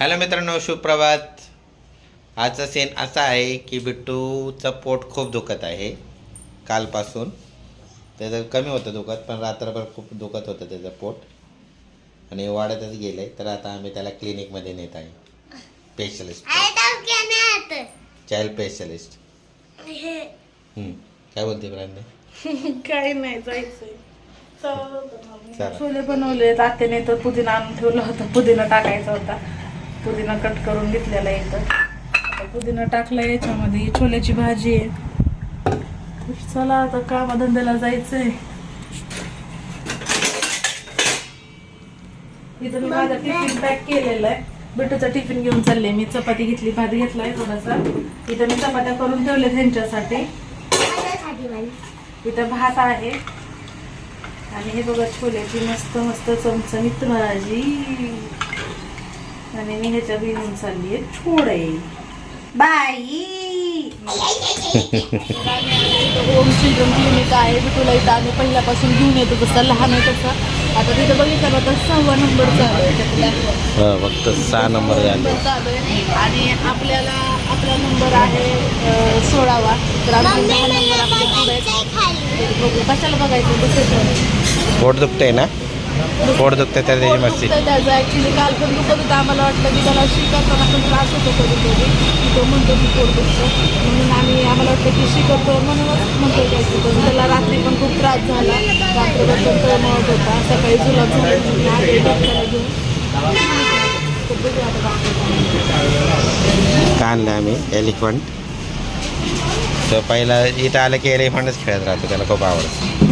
Hello मित्रांनो सुप्रभात. आजचा सेन असा आहे की बिट्टूचं पोट खूप दुखत आहे कालपासून. त्याचं कमी होतं दुखत पण रात्रभर खूप दुखत होतं त्याचं पोट. आणि वाढतच गेलं तर आता आम्ही त्याला क्लिनिकमध्ये नेत आहे. स्पेशलिस्ट चाइल्ड स्पेशलिस्ट काय बोलते ब्रांडे? काही नाही जायचंय. चला. छोले बनवले आत्याने तर पुदिना आणून ठेवला होता पुदिना टाकायचा होता. पुदिना कट करून घेतलेला इथं. पुदिना टाकला याच्यामध्ये छोल्याची भाजी आहे. चला आता कामधंद्याला जायचंय. इथं मी माझा टिफिन पॅक केलेला आहे. बिटूचा टिफिन घेऊन चालले. मी चपाती घेतली भात घेतलाय थोडासा. इथं मी चपात्या करून ठेवल्या त्यांच्यासाठी इथं भात आहे. आणि हे बघा छोल्याची मस्त मस्त चमचमीत भाजी. आणि मी ह्याच्या घेऊन चालली आहे छोडे बाई! ओम चिल्ड्रन क्लिनिक आहे तुला इथं आम्ही पहिल्यापासून घेऊन येतो तसं लहान आहे तसं. आता तिथं बघितलं तर सहावा नंबर चालू आहे. फक्त सहा नंबर चालू आहे. आणि आपल्याला आपला नंबर आहे सोळावा. तर आम्ही दहा नंबर आपल्या पुढे बघू. कशाला बघायचं? दुसरं पोट दुखतंय ना? पोट दुखतंय तर त्याची मस्ती. त्याचं. ऍक्च्युली काल पण दुखत होतं. आम्हाला वाटलं की त्याला शिकवताना पण त्रास होतो कधी कधी तो म्हणतो की पोट दुखतं म्हणून आम्ही आम्हाला वाटलं की शिकवतो म्हणूनच म्हणतो की पण त्याला रात्री पण खूप त्रास झाला. रात्रभर तो तळमळत होता. सकाळी जुलाब झाली डॉक्टरला घेऊन. डॉक्टर का आणलं आम्ही? एलिफंट तर पहिला इथं आलं की एलिफंटच खेळत राहतो. त्याला खूप आवडतं.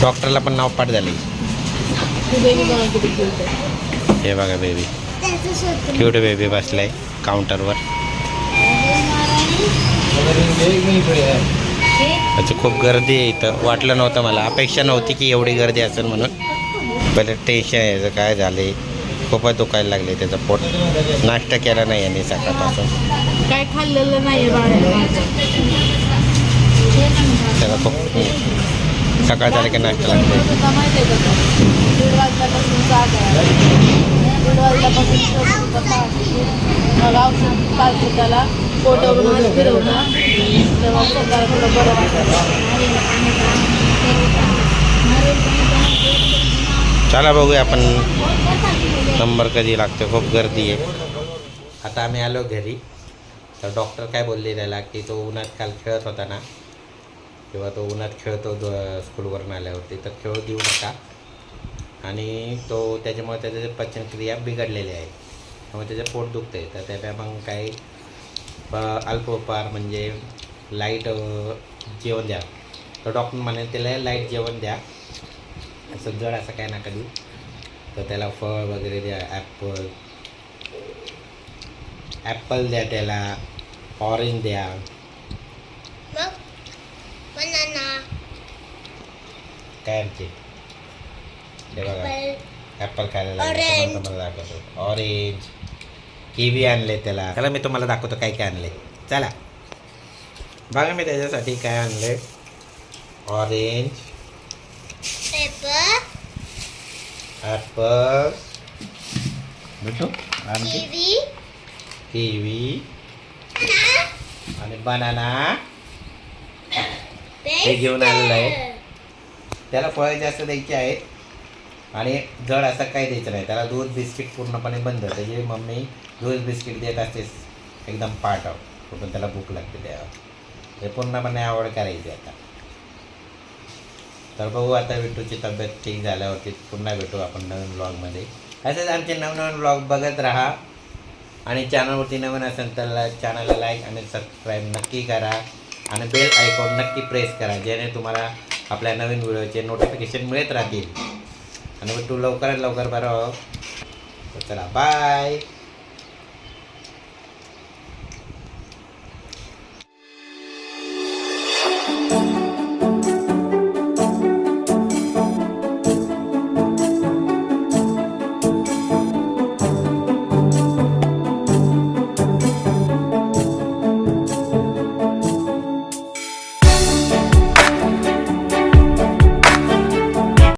डॉक्टरला पण नाव पाठ झाले. हे बघा बेबी क्यूट बेबी बसलाय काउंटरवर त्याची खूप गर्दी आहे इथं. वाटलं नव्हतं मला. अपेक्षा नव्हती की एवढी गर्दी असेल म्हणून. पहिले टेन्शन यायचं काय झाले खूपच दुखायला लागले त्याचं पोट. नाश्ता केला नाही यांनी सकाळपासून. काय खाल्लेलं नाही त्याला खूप सकाळ झालं की नाश्ता लागतो का तो? चला बघूया आपण नंबर कधी लागतो? खूप गर्दी आहे. आता आम्ही आलो घरी. तर डॉक्टर काय बोलले त्याला की तो उन्हात काल होता ना. किंवा तो उन्हात खेळतो द- स्कूलवरून आल्यावरती. तर खेळ देऊ नका. आणि तो त्याच्यामुळे त्याच्या पचनक्रिया बिघडलेली आहे. त्यामुळे त्याचं पोट दुखते तर त्याला मग काही प- अल्पोपहार म्हणजे लाइट जेवण द्या. तर डॉक्टर म्हणे त्याला लाइट जेवण द्या. असं जड असं काय नका देऊ. तर त्याला फळ वगैरे द्या ॲपल ॲपल द्या त्याला ऑरेंज द्या. काय आमचे हे बघा ॲपल खायला लागले तुम्हाला दाखवतो ऑरेंज किवी आणले त्याला त्याला मी तुम्हाला दाखवतो काय काय आणले चला बघा मी त्याच्यासाठी काय आणले ऑरेंज ॲपल भेटू आणखी किवी आणि बनाना हे घेऊन आलेलं आहे त्याला फळं जास्त द्यायची आहेत. आणि जड असं काही द्यायचं नाही. त्याला दूध बिस्किट पूर्णपणे बंद. त्याची मम्मी दूध बिस्किट देत असते. एकदम पाठ कुठून त्याला भूक लागते द्यावं. हे पूर्णपणे आवड करायची आता. तर बघू आता विटूची तब्येत ठीक झाल्यावरती पुन्हा भेटू आपण नवीन ब्लॉगमध्ये असेच आमचे नवनवीन ब्लॉग बघत राहा. आणि चॅनलवरती नवीन असेल तर चॅनलला लाईक आणि सबस्क्राईब नक्की करा. आणि बेल आयकॉन नक्की प्रेस करा. जेणे तुम्हाला आपल्या नवीन व्हिडिओचे नोटिफिकेशन मिळत राहतील. आणि तू लवकरात लवकर बरं हो. चला बाय